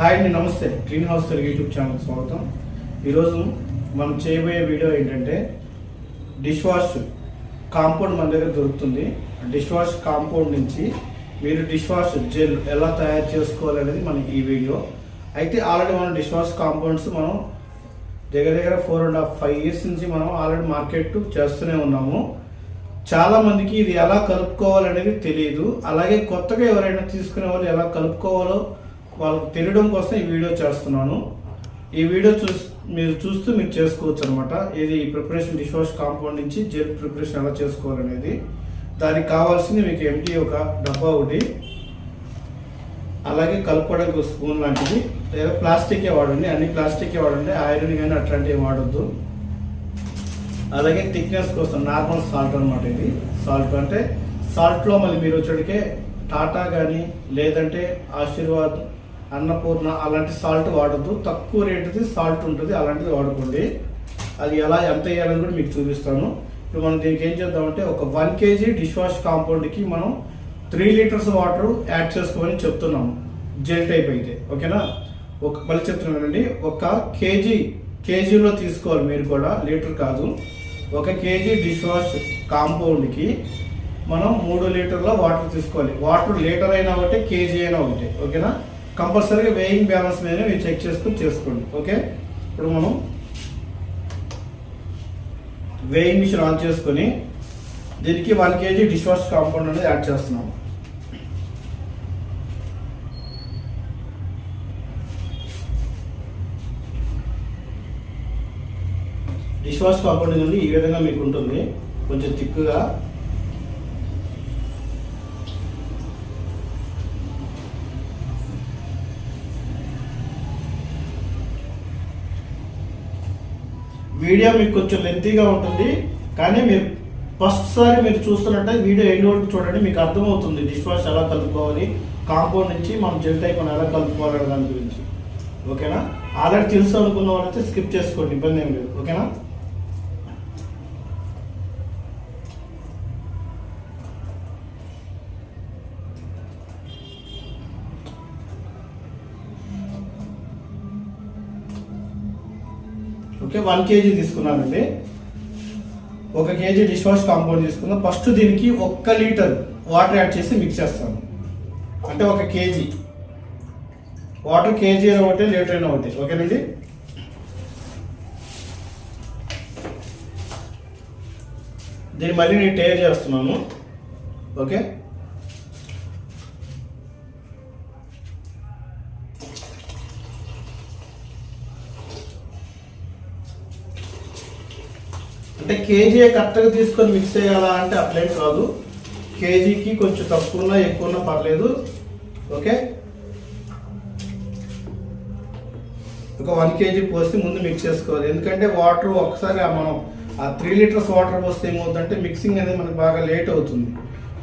Hi అండి నమస్తే. Clean house Telugu YouTube channel స్వాగతం. ఈరోజు మనం చేయబోయే వీడియో ఏంటంటే డిష్ వాష్ కాంపౌండ్ మన దగ్గర దొరుకుతుంది. డిష్ వాష్ కాంపౌండ్ నుంచి మీరు డిష్ వాష్ జెల్ ఎలా తయారు చేసుకోవాలనేది మన ఈ వీడియో. అయితే ఆల్రెడీ మనం డిష్ వాష్ కాంపౌండ్స్ మనం దగ్గర దగ్గర four and half five years నుంచి మనం ఆల్రెడీ మార్కెట్ చేస్తూనే ఉన్నాము. చాలా మందికి ఇది ఎలా కలుపుకోవాలనేది తెలియదు అలాగే కొత్తగా ఎవరైనా తీసుకునే వాళ్ళు ఎలా కలుపుకోవాలో వాళ్ళకి తెలియడం కోసం ఈ వీడియో చేస్తున్నాను. ఈ వీడియో చూస్ మీరు చూస్తూ మీరు చేసుకోవచ్చు అనమాట ఇది ప్రిపరేషన్ డిష్ వాష్ కాంపౌండ్ నుంచి జెల్ ప్రిపరేషన్ ఎలా చేసుకోవాలనేది. దానికి కావాల్సింది మీకు ఎంటీ ఒక డబ్బా ఒకటి. అలాగే కలుపుకోవడానికి స్పూన్ లాంటిది. లేదా ప్లాస్టికే వాడండి. అన్ని ప్లాస్టికే వాడండి. ఐరన్ కానీ అట్లాంటివి వాడొద్దు. అలాగే థిక్నెస్ కోసం నార్మల్ సాల్ట్ అనమాట ఇది. సాల్ట్ అంటే సాల్ట్లో మళ్ళీ మీరు వచ్చేటికే టాటా కానీ లేదంటే ఆశీర్వాద్ అన్నపూర్ణ అలాంటి సాల్ట్ వాడద్దు. తక్కువ రేటుది సాల్ట్ ఉంటుంది అలాంటిది వాడుకోండి. అది ఎలా ఎంత వేయాలని కూడా మీకు చూపిస్తాను. ఇప్పుడు మనం దీనికి ఏం చేద్దామంటే ఒక వన్ కేజీ డిష్ వాష్ కాంపౌండ్కి మనం త్రీ లీటర్స్ వాటర్ యాడ్ చేసుకోమని చెప్తున్నాము జెల్ టైప్ అయితే ఓకేనా? ఒక మళ్ళీ చెప్తున్నానండి ఒక కేజీ కేజీలో తీసుకోవాలి మీరు కూడా లీటర్ కాదు. ఒక కేజీ డిష్ వాష్ కాంపౌండ్కి మనం మూడు లీటర్ల వాటర్ తీసుకోవాలి. వాటర్ లీటర్ అయినా ఒకటి కేజీ అయినా ఒకటి ఓకేనా? కంపల్సరీగా వేయింగ్ బ్యాలెన్స్ మీద మీరు చెక్ చేసుకుని చేసుకోండి. ఓకే? ఇప్పుడు మనం వేయింగ్ మిషన్ ఆన్ చేసుకొని దీనికి one KG dish wash compound అనేది యాడ్ చేస్తున్నాం. డిష్ వాష్ కాంపౌండ్ నుండి ఈ విధంగా మీకు ఉంటుంది. కొంచెం తిక్కుగా వీడియో మీకు కొంచెం లెంతీగా ఉంటుంది. కానీ మీరు ఫస్ట్ సారి మీరు చూస్తున్నట్టే వీడియో ఎండ్ వరకు చూడండి మీకు అర్థమవుతుంది. డిష్ వాష్ ఎలా కలుపుకోవాలి కాంపౌండ్ నుంచి మనం జెల్ టైప్ ఎలా కలుపుకోవాలి దాని గురించి. ఓకేనా? ఆల్రెడీ తెలుసు అనుకున్న వాళ్ళైతే స్కిప్ చేసుకోండి ఇబ్బంది ఏం లేదు. ఓకేనా? ఓకే వన్ కేజీ తీసుకున్నానండి. ఒక కేజీ డిష్ వాష్ కాంపౌండ్ తీసుకున్నాం. ఫస్ట్ దీనికి ఒక్క లీటర్ వాటర్ యాడ్ చేసి మిక్స్ చేస్తాను. అంటే ఒక కేజీ. వాటర్ కేజీ అయినా ఒకటి లీటర్ అయినా ఒకటి. ఓకేనండి? దీన్ని మళ్ళీ నేను టేర్ చేస్తున్నాను. ఓకే? అంటే కేజీ కరెక్ట్గా తీసుకొని మిక్స్ చేయాలా అంటే అట్లేం కాదు. కేజీకి కొంచెం తక్కువ ఉన్నా ఎక్కువ ఉన్నా పర్లేదు. ఓకే? ఒక వన్ కేజీ పోస్తే ముందు మిక్స్ చేసుకోవాలి. ఎందుకంటే వాటర్ ఒకసారి మనం ఆ త్రీ లీటర్స్ వాటర్ పోస్తే ఏమవుతుందంటే మిక్సింగ్ అనేది మనకు బాగా లేట్ అవుతుంది.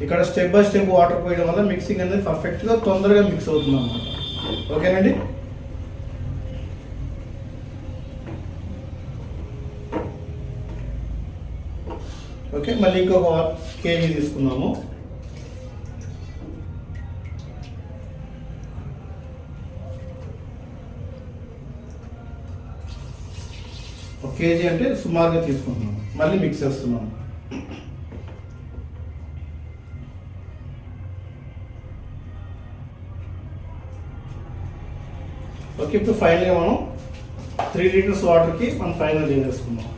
ఇక్కడ స్టెప్ బై స్టెప్ వాటర్ పోయడం వల్ల మిక్సింగ్ అనేది పర్ఫెక్ట్గా తొందరగా మిక్స్ అవుతుంది అన్నమాట. ఓకేనండి? ఓకే మళ్ళీ ఇంకొక కేజీ తీసుకున్నాము ఒక కేజీ అంటే సుమారుగా తీసుకుంటున్నాము మళ్ళీ మిక్స్ చేస్తున్నాము ఓకే ఇప్పుడు ఫైనల్గా మనం త్రీ లీటర్స్ వాటర్కి మనం ఫైనల్ చేసేసుకుందాం.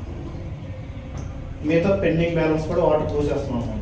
మిగతా పెండింగ్ బ్యాలెన్స్ కూడా వాటర్ పోసేస్తున్నాం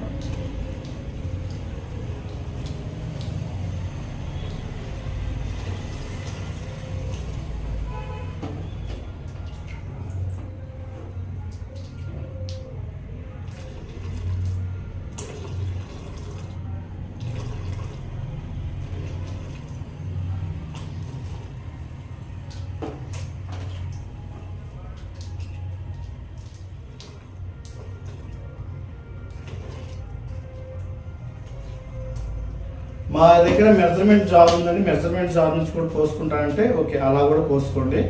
మా దగ్గర మెజర్మెంట్ జాబ్ ఉందని మెజర్మెంట్ జాబ్ నుంచి కూడా పోసుకుంటానంటే ఓకే అలా కూడా పోసుకోండి.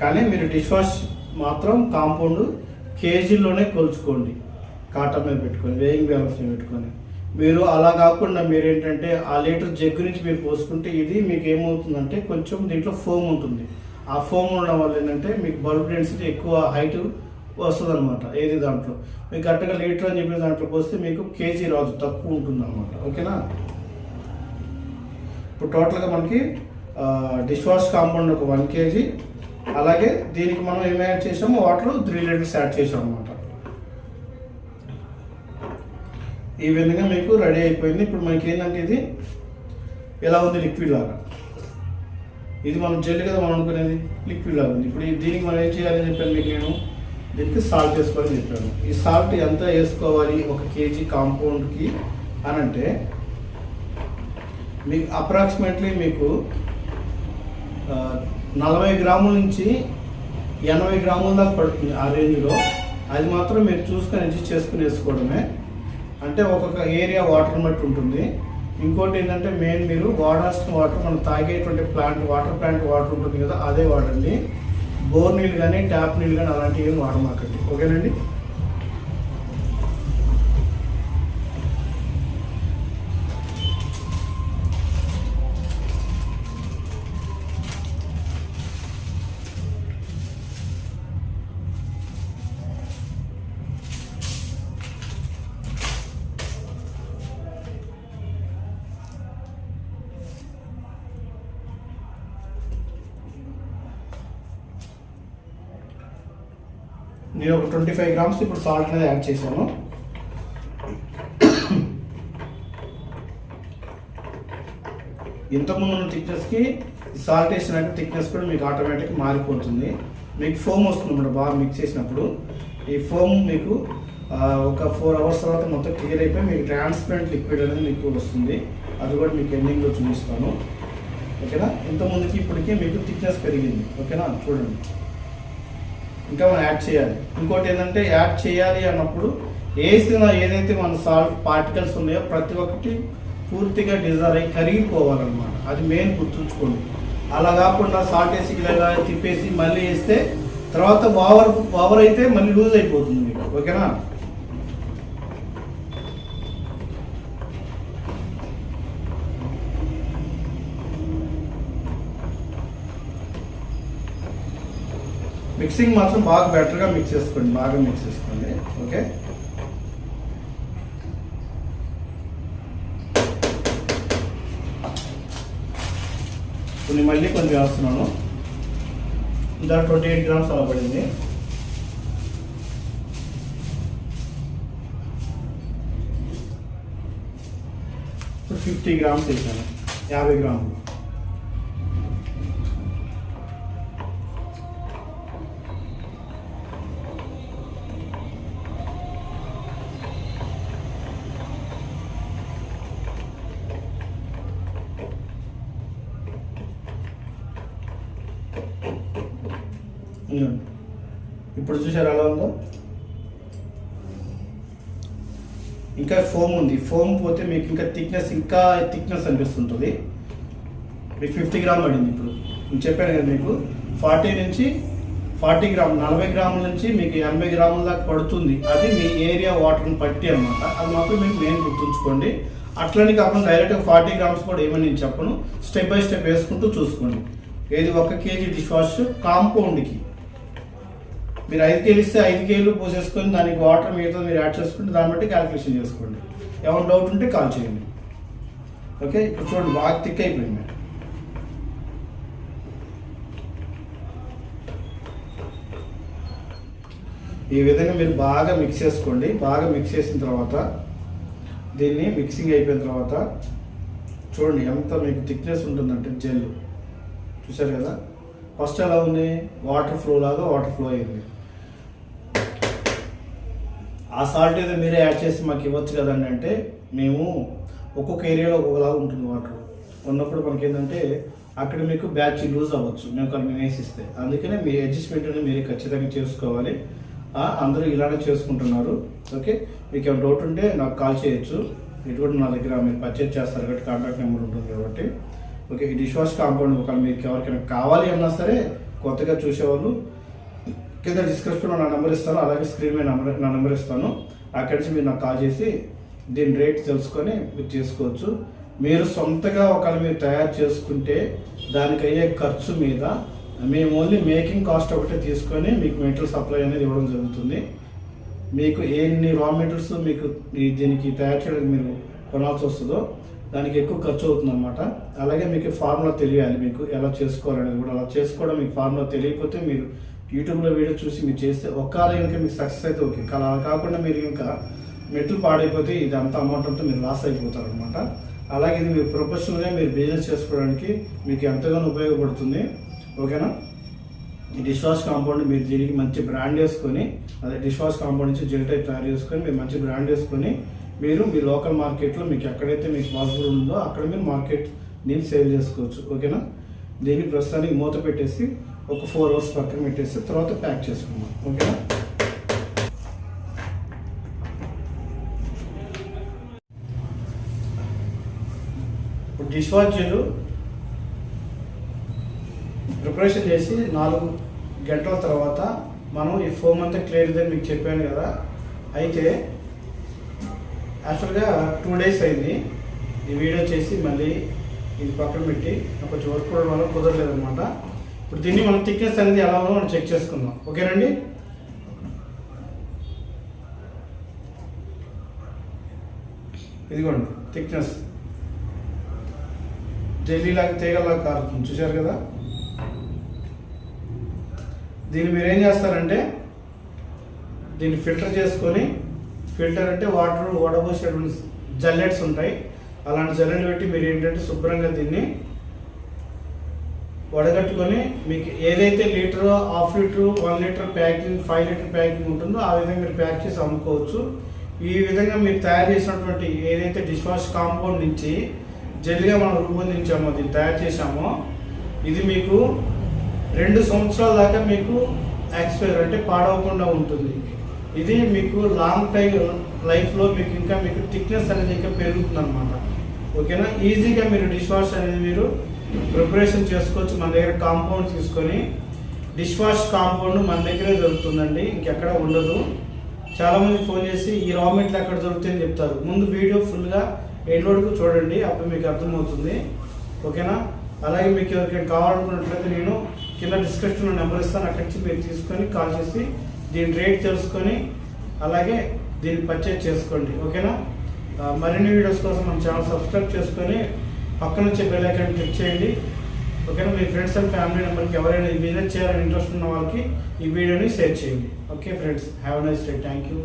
కానీ మీరు డిష్ వాష్ మాత్రం కాంపౌండ్ కేజీల్లోనే కొలుచుకోండి. కాటన్ మీద పెట్టుకొని వేయింగ్ బ్యాలెన్స్ మీద పెట్టుకొని. మీరు అలా కాకుండా మీరు ఏంటంటే ఆ లీటర్ జగ్గు నుంచి మీరు పోసుకుంటే ఇది మీకు ఏమవుతుందంటే కొంచెం దీంట్లో ఫోమ్ ఉంటుంది. ఆ ఫోమ్ ఉండడం వల్ల ఏంటంటే మీకు బల్బ్ డెన్సిటీ ఎక్కువ హైట్ వస్తుంది అనమాట ఏది దాంట్లో. మీకు కరెక్ట్గా లీటర్ అని చెప్పిన దాంట్లో పోస్తే మీకు కేజీ రాదు తక్కువ ఉంటుంది అనమాట ఓకేనా? ఇప్పుడు టోటల్గా మనకి డిష్ వాష్ కాంపౌండ్ ఒక వన్ కేజీ. అలాగే దీనికి మనం ఏం యాడ్ చేసాము వాటర్ త్రీ లీటర్స్ యాడ్ చేసాం అనమాట ఈ విధంగా మీకు రెడీ అయిపోయింది. ఇప్పుడు మనకి ఏంటంటే ఇది ఎలా ఉంది లిక్విడ్ లాగా. ఇది మనం జెల్ కదా మనం అనుకునేది లిక్విడ్ లాగా ఉంది. ఇప్పుడు దీనికి మనం ఏం చేయాలని చెప్పాను మీకు నేను. దీనికి సాల్ట్ వేసుకోవాలని చెప్పాను. ఈ సాల్ట్ ఎంత వేసుకోవాలి ఒక కేజీ కాంపౌండ్కి అని అంటే మీకు అప్రాక్సిమేట్లీ మీకు నలభై గ్రాముల నుంచి ఎనభై గ్రాముల దాకా పడుతుంది ఆ రేంజ్లో అది మాత్రం మీరు చూసుకొని అడ్జస్ట్ చేసుకుని వేసుకోవడమే. అంటే ఒక్కొక్క ఏరియా వాటర్ బట్టి ఉంటుంది. ఇంకోటి ఏంటంటే మెయిన్ మీరు వాడాల్సిన వాటర్ మనం తాగేటువంటి ప్లాంట్ వాటర్ ప్లాంట్ వాటర్ ఉంటుంది కదా అదే వాడండి. బోర్ నీళ్ళు కానీ ట్యాప్ నీళ్ళు కానీ అలాంటివి ఏం వాడమాకండి. ఓకేనండి నేను ఒక ట్వంటీ ఫైవ్ గ్రామ్స్ ఇప్పుడు సాల్ట్ అనేది యాడ్ చేశాను. ఇంతకుముందు ఉన్న థిక్నెస్కి సాల్ట్ వేసినాక థిక్నెస్ కూడా మీకు ఆటోమేటిక్ మారిపోతుంది. మీకు ఫోమ్ వస్తుంది అన్నమాట బాగా మిక్స్ చేసినప్పుడు. ఈ ఫోమ్ మీకు ఒక ఫోర్ అవర్స్ తర్వాత మొత్తం క్లియర్ అయిపోయి మీకు ట్రాన్స్పరెంట్ లిక్విడ్ అనేది మీకు వస్తుంది. అది కూడా మీకు ఎండింగ్లో చూపిస్తాను. ఓకేనా? ఇంతకుముందుకి ఇప్పటికే మీకు థిక్నెస్ పెరిగింది. ఓకేనా? చూడండి. ఇంకా మనం యాడ్ చేయాలి. ఇంకోటి ఏంటంటే యాడ్ చేయాలి అన్నప్పుడు వేసిన ఏదైతే మన సాల్ట్ పార్టికల్స్ ఉన్నాయో ప్రతి ఒక్కటి పూర్తిగా డిజైర్ అయ్యి కరిగిపోవాలన్నమాట. అది మెయిన్ గుర్తుంచుకోండి. అలా కాకుండా సాల్ట్ వేసి ఇలా తిప్పేసి మళ్ళీ వేస్తే తర్వాత ఓవర్ ఓవర్ అయితే మళ్ళీ లూజ్ అయిపోతుంది మీకు. ఓకేనా? మిక్సింగ్ మాత్రం బాగా బెటర్గా మిక్స్ చేసుకోండి బాగా మిక్స్ చేసుకోండి. ఓకే? కొన్ని మళ్ళీ కొన్ని వేస్తున్నాను. దాని ట్వంటీ ఎయిట్ గ్రామ్స్ అలా పడింది. ఇప్పుడు ఫిఫ్టీ గ్రామ్స్ వేసాను యాభై గ్రాములు. ఇప్పుడు చూసారు ఎలా ఉందో? ఇంకా ఫోమ్ ఉంది. ఫోమ్ పోతే మీకు ఇంకా థిక్నెస్ ఇంకా థిక్నెస్ అనిపిస్తుంటుంది. మీకు ఫిఫ్టీ గ్రామ్ పడింది ఇప్పుడు. నేను చెప్పాను కదా మీకు ఫార్టీ నుంచి ఫార్టీ గ్రామ్ నలభై గ్రాముల నుంచి మీకు ఎనభై గ్రాముల దాకా పడుతుంది. అది మీ ఏరియా వాటర్ని పట్టి అనమాట అది మాత్రం మీకు మెయిన్ గుర్తుంచుకోండి. అట్లని కాకుండా డైరెక్ట్గా ఫార్టీ గ్రామ్స్ కూడా ఏమని నేను చెప్పను. స్టెప్ బై స్టెప్ వేసుకుంటూ చూసుకోండి. ఏది ఒక కేజీ డిష్ వాష్ కాంపౌండ్కి. మీరు ఐదు కేలు ఇస్తే ఐదు కేలు పోసేసుకొని దానికి వాటర్ మిగతా మీరు యాడ్ చేసుకుంటే దాన్ని బట్టి క్యాలిక్యులేషన్ చేసుకోండి. ఏమైనా డౌట్ ఉంటే కాల్ చేయండి. ఓకే? ఇప్పుడు చూడండి బాగా థిక్ అయిపోయింది. ఈ విధంగా మీరు బాగా మిక్స్ చేసుకోండి. బాగా మిక్స్ చేసిన తర్వాత దీన్ని మిక్సింగ్ అయిపోయిన తర్వాత చూడండి ఎంత మీకు థిక్నెస్ ఉంటుందంటే జెల్ చూసారు కదా? ఫస్ట్ ఎలా ఉంది? వాటర్ ఫ్లో లాగా వాటర్ ఫ్లో అయింది. ఆ సాల్ట్ ఏదో మీరే యాడ్ చేసి మాకు ఇవ్వచ్చు కదండి అంటే మేము ఒక్కొక్క ఏరియాలో ఒక్కొక్కలాగా ఉంటుంది వాటర్ ఉన్నప్పుడు మనకి ఏంటంటే అక్కడ మీకు బ్యాచ్ లూజ్ అవ్వచ్చు. మేము కొన్ని వేసిస్తే. అందుకనే మీ అడ్జస్ట్మెంట్ అనేది మీరే ఖచ్చితంగా చేసుకోవాలి. అందరూ ఇలానే చేసుకుంటున్నారు. ఓకే మీకు ఏమైనా డౌట్ ఉంటే నాకు కాల్ చేయొచ్చు. ఇది కూడా నా దగ్గర మీరు పర్చేజ్ చేస్తారు కాబట్టి కాంటాక్ట్ నెంబర్ ఉంటుంది కాబట్టి. ఓకే ఈ డిష్ వాష్ కాంపౌండ్ ఒకవేళ మీకు ఎవరికైనా కావాలి అన్నా సరే కొత్తగా చూసేవాళ్ళు కింద డిస్క్రిప్షన్లో నా నెంబర్ ఇస్తాను అలాగే స్క్రీన్ మీద నెంబర్ నా నెంబర్ ఇస్తాను. అక్కడి నుంచి మీరు నాకు కాల్ చేసి దీని రేట్ తెలుసుకొని మీరు చేసుకోవచ్చు. మీరు సొంతగా ఒకవేళ మీరు తయారు చేసుకుంటే దానికి అయ్యే ఖర్చు మీద మేము ఓన్లీ మేకింగ్ కాస్ట్ ఒకటే తీసుకొని మీకు మెటీరియల్ సప్లై అనేది ఇవ్వడం జరుగుతుంది. మీకు ఎన్ని రా మెటీరియల్స్ మీకు దీనికి తయారు చేయడానికి మీరు కొనాల్సి వస్తుందో దానికి ఎక్కువ ఖర్చు అవుతుంది అనమాట అలాగే మీకు ఫార్ములా తెలియాలి మీకు ఎలా చేసుకోవాలనేది కూడా. అలా చేసుకోవడం మీకు ఫార్ములా తెలియకపోతే మీరు యూట్యూబ్లో వీడియో చూసి మీరు చేస్తే ఒక్కసారి కనుక మీకు సక్సెస్ అయితే ఓకే అలా కాకుండా మీరు ఇంకా మెట్లు పాడైపోతే ఇది అంత అమౌంట్ అంతా మీరు లాస్ అయిపోతారు అనమాట అలాగే ఇది మీరు ప్రొఫెషనల్గా మీరు బిజినెస్ చేసుకోవడానికి మీకు ఎంతగానో ఉపయోగపడుతుంది. ఓకేనా డిష్ వాష్ కాంపౌండ్ మీరు దీనికి మంచి బ్రాండ్ వేసుకొని అదే డిష్ వాష్ కాంపౌండ్ నుంచి జెల్ టైప్ తయారు చేసుకొని మీరు మంచి బ్రాండ్ వేసుకొని మీరు మీ లోకల్ మార్కెట్లో మీకు ఎక్కడైతే మీకు పాసిబుల్ ఉందో అక్కడ మీరు మార్కెట్ దీన్ని సేల్ చేసుకోవచ్చు. ఓకేనా దీన్ని ప్రస్తుతానికి మూత పెట్టేసి ఒక ఫోర్ అవర్స్ పక్కన పెట్టేసి తర్వాత ప్యాక్ చేసుకుందాం. ఓకేనా ఇప్పుడు డిష్ వాష్ ప్రిపరేషన్ చేసి నాలుగు గంటల తర్వాత మనం ఈ ఫోమ్ అంతా క్లియర్ ఇదని మీకు చెప్పాను కదా అయితే యాక్చువల్గా టూ డేస్ అయింది. ఈ వీడియో చేసి మళ్ళీ ఇది పక్కన పెట్టి కొంచెం వర్క్ కూడా వల్ల కుదరలేదు అనమాట ఇప్పుడు దీన్ని మనం థిక్నెస్ అనేది ఎలా ఉందో మనం చెక్ చేసుకుందాం. ఓకేనండి ఇదిగోండి థిక్నెస్. జల్లీలాగా తీగలాగా కారుతుంది చూశారు కదా? దీన్ని మీరు ఏం చేస్తారంటే దీన్ని ఫిల్టర్ చేసుకొని ఫిల్టర్ అంటే వాటర్ వడబోసేటువంటి జల్లెట్స్ ఉంటాయి. అలాంటి జల్లెట్లు పెట్టి మీరు ఏంటంటే శుభ్రంగా దీన్ని వడగట్టుకొని మీకు ఏదైతే litre half litre one litre packing five litre packing ఉంటుందో ఆ విధంగా మీరు ప్యాక్ చేసి అమ్ముకోవచ్చు. ఈ విధంగా మీరు తయారు చేసినటువంటి ఏదైతే డిష్ వాష్ కాంపౌండ్ నుంచి జెల్గా మనం రూపొందించామో దీన్ని తయారు చేసామో ఇది మీకు రెండు సంవత్సరాల దాకా మీకు ఎక్స్పైర్ అంటే పాడవకుండా ఉంటుంది. ఇది మీకు లాంగ్ టైం లైఫ్లో మీకు ఇంకా మీకు థిక్నెస్ అనేది ఇంకా పెరుగుతుంది అనమాట ఓకేనా? ఈజీగా మీరు డిష్ వాష్ అనేది మీరు ప్రిపరేషన్ చేసుకోవచ్చు. మన దగ్గర కాంపౌండ్ తీసుకొని డిష్ వాష్ కాంపౌండ్ మన దగ్గరే దొరుకుతుందండి. ఇంకెక్కడ ఉండదు. చాలామంది ఫోన్ చేసి ఈ రా మెటీరియల్ ఎక్కడ దొరుకుతుందని చెప్తారు. ముందు వీడియో ఫుల్గా ఎండ్ వరకు చూడండి. అప్పుడు మీకు అర్థమవుతుంది. ఓకేనా? అలాగే మీకు ఎవరికైనా కావాలనుకున్నట్లయితే నేను కింద డిస్క్రిప్షన్లో నెంబర్ ఇస్తాను. అక్కడి నుంచి మీరు తీసుకొని కాల్ చేసి దీని రేట్ తెలుసుకొని అలాగే దీన్ని పర్చేజ్ చేసుకోండి. ఓకేనా? మరిన్ని వీడియోస్ కోసం మన ఛానల్ సబ్స్క్రైబ్ చేసుకొని పక్కన వచ్చే బెల్ ఐకాన్ క్లిక్ చేయండి. ఓకేనా? మీ ఫ్రెండ్స్ అండ్ ఫ్యామిలీ మెంబర్కి ఎవరైనా ఈ బిజినెస్ చేయాలని ఇంట్రెస్ట్ ఉన్న వాళ్ళకి ఈ వీడియోని షేర్ చేయండి. Okay friends have nice day thank you